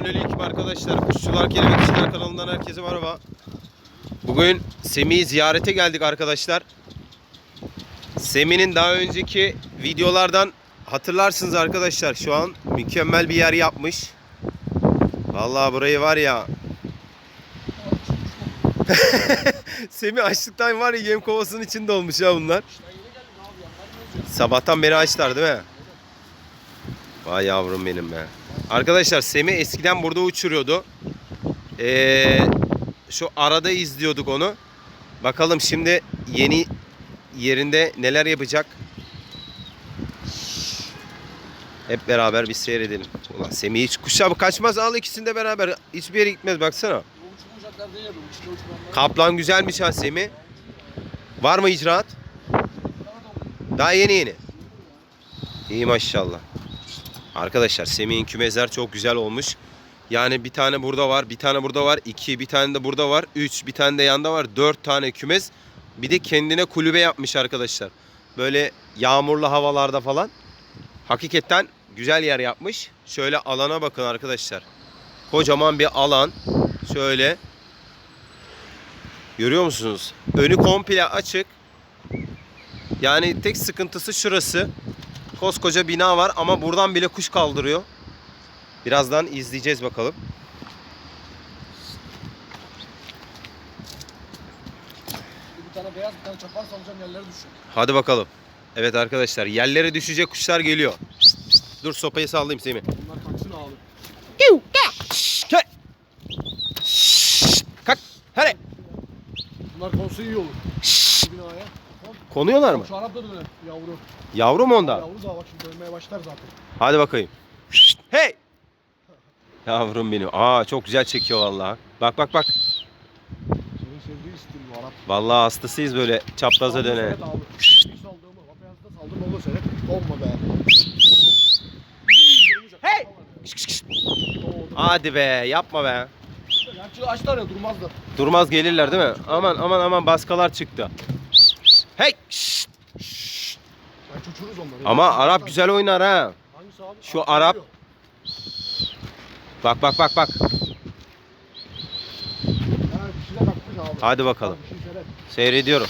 Selamünaleyküm arkadaşlar. Kuşçular Kelebekçiler kanalından herkese merhaba. Bugün Semih'i ziyarete geldik arkadaşlar. Semih'in daha önceki videolardan hatırlarsınız arkadaşlar. Şu an mükemmel bir yer yapmış. Vallahi burayı var ya. Semih açlıktan var ya yem kovasının içinde olmuş ya bunlar. Sabahtan beri açlar değil mi? Vay yavrum benim be. Arkadaşlar Semih eskiden burada uçuruyordu. Ee, şu arada izliyorduk onu. Bakalım şimdi yeni yerinde neler yapacak. Hep beraber bir seyredelim. Ulan Semih hiç kuşa kaçmaz al ikisini de beraber. Hiçbir yere gitmez baksana. Kaplan güzelmiş ha Semih. Var mı icraat? Daha yeni yeni. İyi maşallah. Arkadaşlar Semih'in kümezler çok güzel olmuş. Yani bir tane burada var, bir tane burada var, iki, bir tane de burada var, üç, bir tane de yanda var, dört tane kümez. Bir de kendine kulübe yapmış arkadaşlar. Böyle yağmurlu havalarda falan. Hakikaten güzel yer yapmış. Şöyle alana bakın arkadaşlar. Kocaman bir alan. Şöyle. Görüyor musunuz? Önü komple açık. Yani tek sıkıntısı şurası. Koskoca bina var ama buradan bile kuş kaldırıyor. Birazdan izleyeceğiz bakalım. Bir tane beyaz bir tane çapar salacağım yerlere düşecek. Hadi bakalım. Evet arkadaşlar yerlere düşecek kuşlar geliyor. Pişt, pişt. Dur sopayı sallayayım Semih. Bunlar kalksın abi. Gel. Kalk. Hadi. Bunlar konsu iyi olur. Bu binaya. Konuyorlar mı? Şu Arap da döner yavru. Yavru mu onda? Yavru da bak şimdi dönmeye başlar zaten. Hadi bakayım. Hey. Yavrum benim. Aa çok güzel çekiyor vallahi. Bak bak bak. Senin sevdiği stil bu Arap. Vallahi hastasıyız böyle çapraza döne. seyret abi. Bir saldığımı, seyret. Olma be. Hey! Oo, Hadi be yapma be. Gerçi açlar ya durmaz da. Durmaz gelirler değil mi? Aman aman aman baskalar çıktı. Hey! Ben uçururuz onları. Ama Arap güzel oynar ha. Hangisi abi? Şu Arap Arap-. Bak bak bak bak. Ha, abi. Hadi bakalım. Bir şey. Seyrediyorum.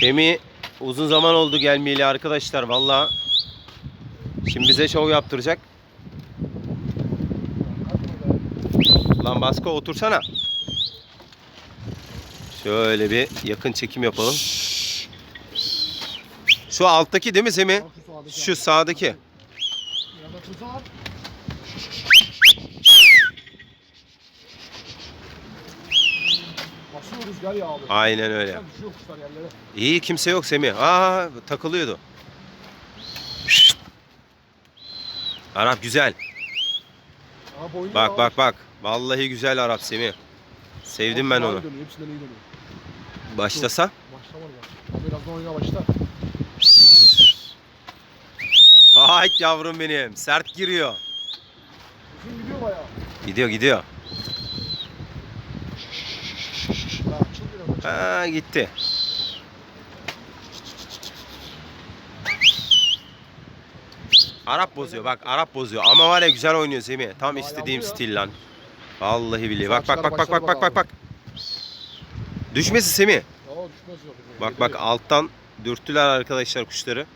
Şemi uzun zaman oldu gelmeyeli arkadaşlar valla. Şimdi bize şov yaptıracak. Lan Basko otursana. Şöyle bir yakın çekim yapalım. Şu alttaki değil mi Semih? Şu sağdaki. Aynen öyle. İyi kimse yok Semih. Aa takılıyordu. Arap güzel. Bak bak bak. Vallahi güzel Arap Semih. Sevdim ben onu. Dönüyor, hepsinden iyi dönüyor. Başlasa. Başla var ya. Abi birazdan oyuna başla. Hayt yavrum benim. Sert giriyor. Uzun gidiyor bayağı. Gidiyor gidiyor. Ha, açıl biraz açıl. Ha gitti. Arap bozuyor bak Arap bozuyor ama var ya güzel oynuyor Semih. Tam istediğim stil lan. Vallahi billahi. Bak bak bak bak bak bak bak bak. Düşmesin Semih. Ya düşmez yok. Bak bak alttan dürttüler arkadaşlar kuşları.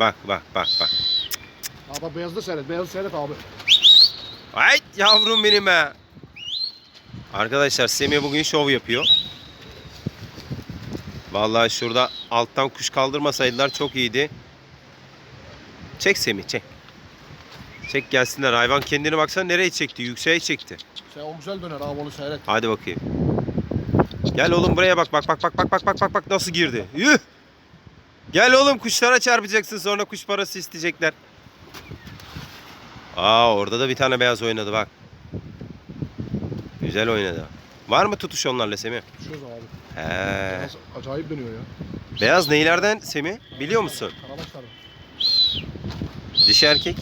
Bak bak bak bak. Abi bak beyazı da seyret. Beyazı seyret abi. Ay yavrum benim be. Arkadaşlar Semih bugün şov yapıyor. Vallahi şurada alttan kuş kaldırmasaydılar çok iyiydi. Çek Semih çek. Çek gelsinler. Hayvan kendini baksana nereye çekti? Yükseğe çekti. Sen o güzel döner abi onu seyret. Hadi bakayım. Gel oğlum buraya bak bak bak bak bak bak bak bak bak nasıl girdi. Yuh. Gel oğlum kuşlara çarpacaksın sonra kuş parası isteyecekler. Aa orada da bir tane beyaz oynadı bak. Güzel oynadı. Var mı tutuş onlarla Semih? Düşüyoruz abi. He. Nasıl acayip dönüyor ya. Beyaz neylerden Semih? Biliyor musun? Karabaşlar. Dişi. Erkek.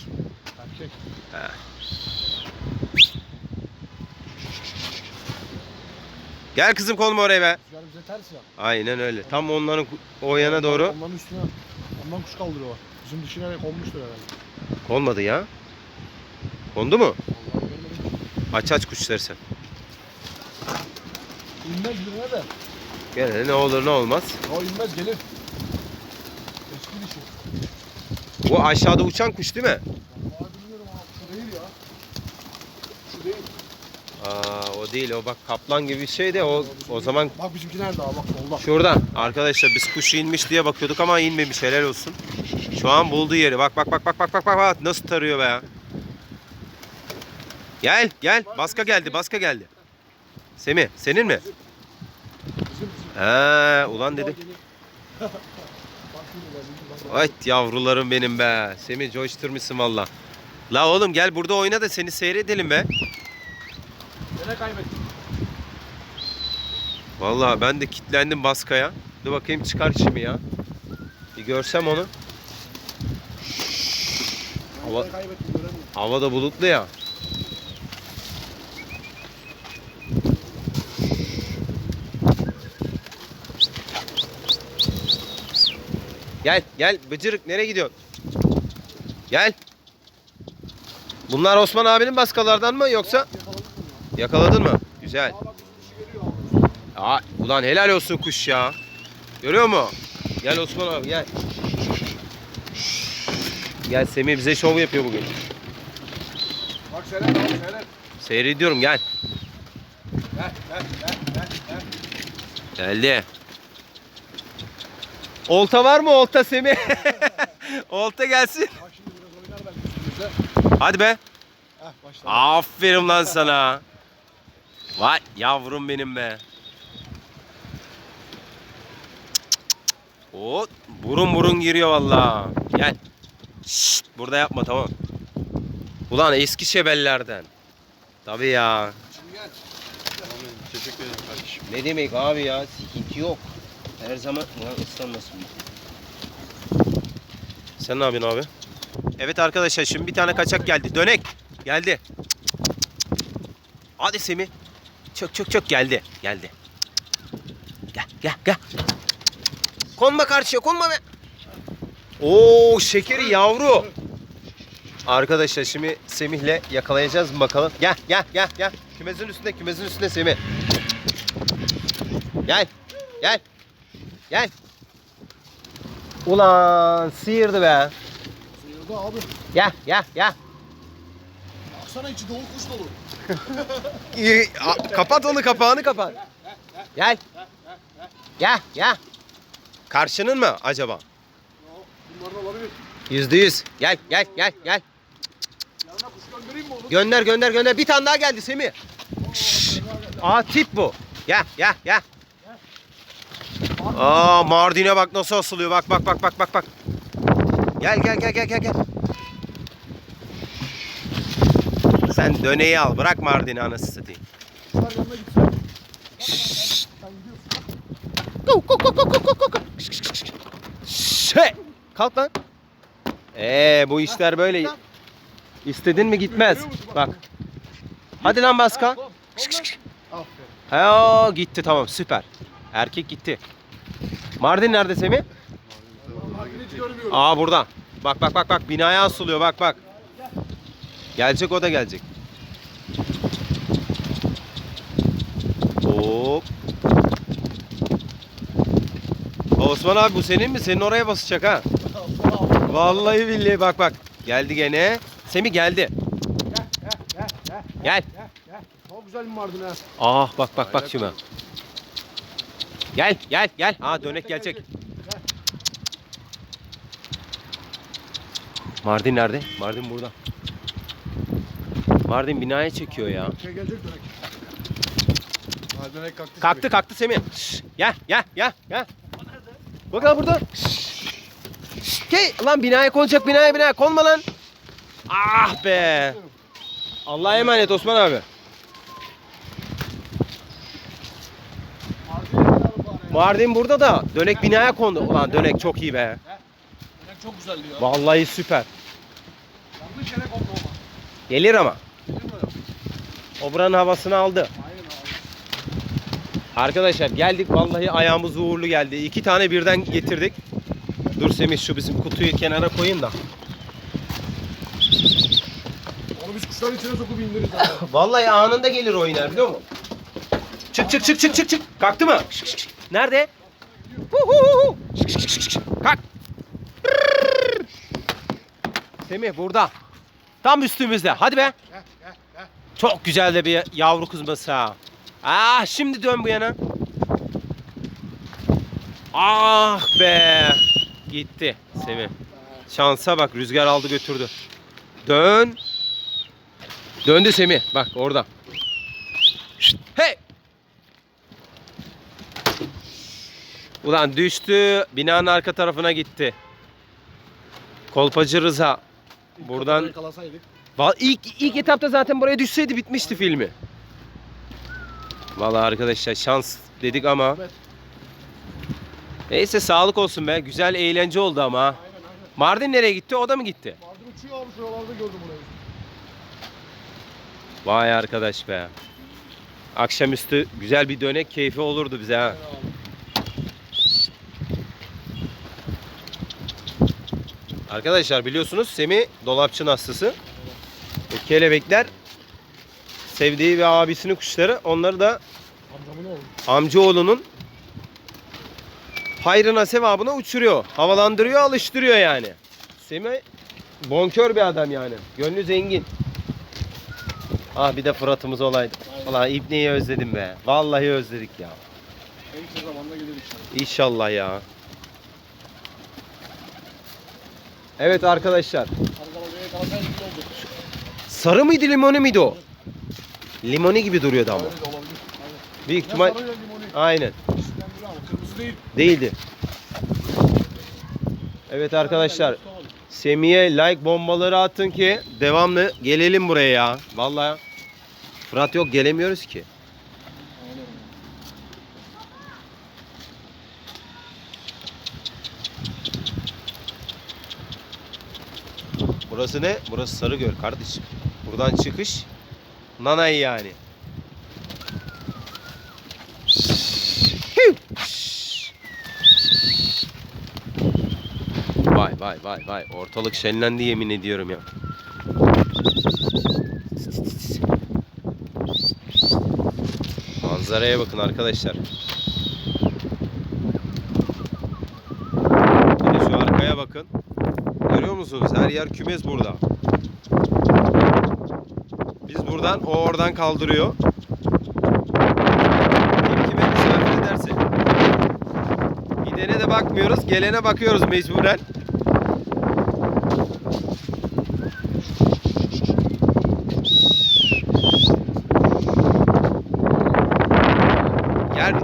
Gel kızım kolma oraya be. Rüzgar bize ters ya. Aynen öyle. Tam onların o yana doğru. Onların üstüne. Ondan kuş kaldırıyorlar. Bizim dışına konmuştur herhalde. Konmadı ya. Kondu mu? Aç aç kuşları sen. İnmez birine de. Gene ne olur ne olmaz. O inmez gelir. Eski dişi. Bu aşağıda uçan kuş değil mi? Vallahi bilmiyorum ama şu değil ya. Şu değil. Aa o değil o bak kaplan gibi bir şey de o o zaman Bak bizimki nerede abi bak solda. şurada. Arkadaşlar biz kuş inmiş diye bakıyorduk ama inmemiş helal olsun. Şu an bulduğu yeri. Bak bak bak bak bak bak bak bak nasıl tarıyor be ya. Gel gel baska geldi baska geldi. Semih senin mi? Bizim bizim. He ulan dedi. Şimdi bak. Ay yavrularım benim be. Semih coşturmuşsun valla. La oğlum gel burada oyna da seni seyredelim be. Gene kaybettik. Vallahi ben de kitlendim baskaya. Dur bakayım çıkar şimdi ya. Bir görsem onu. Hava-. Hava da bulutlu ya. Gel gel bıcırık nereye gidiyorsun? Gel. Bunlar Osman abinin baskalardan mı yoksa? Yakaladın mı? Güzel. Aa bak ulan helal olsun kuş ya. Görüyor mu? Gel Osman abi gel. Gel Semih bize şov yapıyor bugün. Bak seyret abi seyret. Seyrediyorum gel. Gel gel gel gel gel. Geldi. Olta var mı olta Semih? olta gelsin. Bak. Hadi be. Heh. Aferin lan sana. Vay yavrum benim be. O burun burun giriyor valla. Gel. Şşt, burada yapma tamam. Ulan eski şebellerden. Tabii ya. Şimdi gel. Teşekkür ederim kardeşim. Ne demek abi ya? Sıkıntı yok. Her zaman Ulan ıslanmasın. Sen ne yapıyorsun abi? Evet arkadaşlar şimdi bir tane kaçak geldi. Dönek. Geldi. Hadi Semih. Çök çök çök geldi. Geldi. Gel gel gel. Konma karşıya konma be. Oo şekeri yavru. Arkadaşlar şimdi Semih'le yakalayacağız bakalım. Gel gel gel gel. Kümesin üstünde kümesin üstünde Semih. Gel. Gel. Gel. Ulan sıyırdı be. Sıyırdı abi. Gel gel gel. Baksana içi dolu kuş dolu. Kapat onu kapağını kapat. Gel. Gel gel. Karşının mı acaba? Yüzde yüz. Gel gel gel gel. Gönder gönder gönder. Bir tane daha geldi Semih. Şşş. Tip bu. Gel gel gel. Aa Mardin'e bak nasıl asılıyor. Bak bak bak bak bak bak. Gel gel gel gel gel gel. Sen döneyi al. Bırak Mardin'i anası satayım. Şey. Kalk lan. Ee bu işler böyle. İstedin mi gitmez. Bak. Hadi lan Baska. Ha gitti tamam süper. Erkek gitti. Mardin nerede Semih? Aa burada. Bak bak bak bak binaya asılıyor bak bak. Gelecek o da gelecek. Hop. Osman abi bu senin mi? Senin oraya basacak ha. Vallahi billahi bak bak. Geldi gene. Semih geldi. Gel gel gel gel. Gel. Gel gel. Çok güzel bir Mardin ha. Ah bak bak bak şuna. Gel gel gel. Ha dönek gelecek. Mardin nerede? Mardin burada. Mardin binaya çekiyor ya. Şey gelecek dönek. Malzeme kalktı. Kalktı kalktı Semih. Şşş, gel gel gel gel. Bak ha burada. Hey, lan binaya konacak binaya binaya konma lan. Ah be. Allah'a emanet Osman abi. Mardin burada da dönek binaya kondu. Ulan dönek çok iyi be. Dönek çok güzeldi ya. Vallahi süper. Yanlış yere kondu ama. Gelir ama. O buranın havasını aldı. Arkadaşlar geldik vallahi ayağımız uğurlu geldi. İki tane birden getirdik. Dur Semih şu bizim kutuyu kenara koyayım da. Onu biz kuşların içine sokup indiririz abi. Vallahi anında gelir oynar biliyor musun? Çık çık çık çık çık çık. Kalktı mı? Şık, şık, şık. Nerede? Hu hu hu hu. Şık, şık, şık, şık. Kalk. Semih burada. Tam üstümüzde. Hadi be. Çok güzel de bir yavru kızması ha. Ah şimdi dön bu yana. Ah be. Gitti Semih. Şansa bak rüzgar aldı götürdü. Dön. Döndü Semih. Bak orada. Şşt, Hey. Ulan düştü. Binanın arka tarafına gitti. Kolpacı Rıza. Buradan. Val ilk ilk etapta zaten buraya düşseydi bitmişti filmi. Vallahi arkadaşlar şans dedik ama neyse sağlık olsun be. Güzel eğlence oldu ama. ha. Mardin nereye gitti? O da mı gitti? Mardin uçuyor abi şuralarda gördüm orayı. Vay arkadaş be. Akşamüstü güzel bir dönek keyfi olurdu bize ha. Abi. Arkadaşlar biliyorsunuz Semi dolapçın hastası. Bu kelebekler sevdiği ve abisinin kuşları onları da amcaoğlunun hayrına sevabına uçuruyor. Havalandırıyor, alıştırıyor yani. Semih bonkör bir adam yani. Gönlü zengin. Ah bir de Fırat'ımız olaydı. Ulan İbni'yi özledim be. Vallahi özledik ya. En kısa zamanda gelir inşallah. İnşallah ya. Evet arkadaşlar. Sarı mıydı limonu muydu o? Limoni gibi duruyordu ama. Öyle de olabilir. Aynen. Büyük ihtimal sarı ya limonu. aynen İkisinden biri ama kırmızı değil. değildi. Evet arkadaşlar Semih'e like bombaları atın ki devamlı gelelim buraya ya. Vallahi Fırat yok gelemiyoruz ki. Burası ne? Burası Sarıgöl kardeşim. Buradan çıkış Nanay yani. Vay vay vay vay. Ortalık şenlendi yemin ediyorum ya. Manzaraya bakın arkadaşlar. Bir de şu arkaya bakın. Görüyor musunuz? Her yer kümes burada. Biz buradan, o oradan kaldırıyor. Kim kime misafir ederse. Gidene de bakmıyoruz, gelene bakıyoruz mecburen. Gel,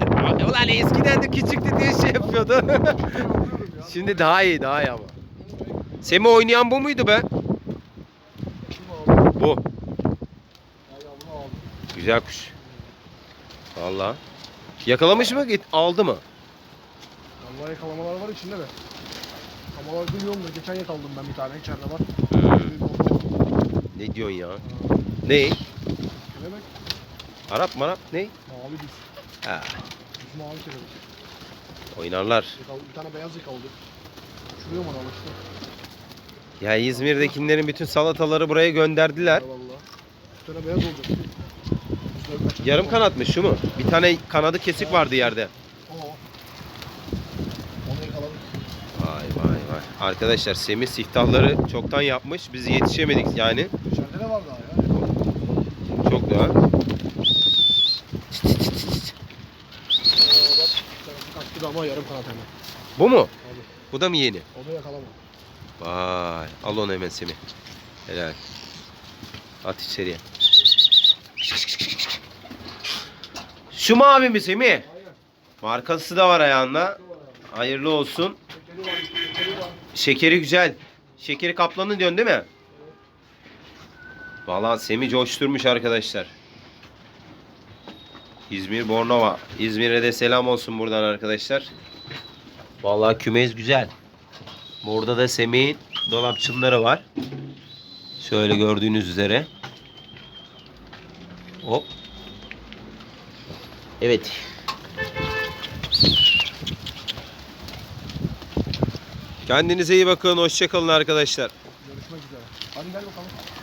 ulan eskiden de küçüktü diye şey yapıyordu. Şimdi daha iyi, daha iyi ama. Semi oynayan bu muydu be? Bu. Güzel kuş. Vallahi. Yakalamış mı? Git aldı mı? Vallahi yakalamalar var içinde de. Kamalar bilmiyorum da geçen yakaladım ben bir tane içeride var. Ne diyorsun ya? Ne? Kelebek Arap marap ne? mavi düz. Ha, Düz mavi kelebek. oynarlar. Yakaladı. Bir tane beyaz yakaladı. Uçuruyor bana alıştı. Ya İzmir'dekilerin bütün salataları buraya gönderdiler. Eyvallah. Bir tane beyaz olacak. Yarım kanatmış şu mu? Bir tane kanadı kesik vardı yerde. Onu. Vay vay vay. Arkadaşlar Semih siftahları çoktan yapmış. Biz yetişemedik yani. İçeride ne var daha ya? Çok daha. Kaçtı ama yarım kanat hemen. Bu mu? Bu da mı yeni? O da yakalama. Vay. Al onu hemen Semih. Helal. At içeriye. Şu mavi mi Semih? Markası da var ayağında. Hayırlı olsun. Şekeri güzel. Şekeri kaplanı diyorsun değil mi? Valla Semih coşturmuş arkadaşlar. İzmir Bornova. İzmir'e de selam olsun buradan arkadaşlar. Valla kümes güzel. Burada da Semih'in dolapçınları var. Şöyle gördüğünüz üzere. Hop. Evet. Kendinize iyi bakın. Hoşçakalın arkadaşlar.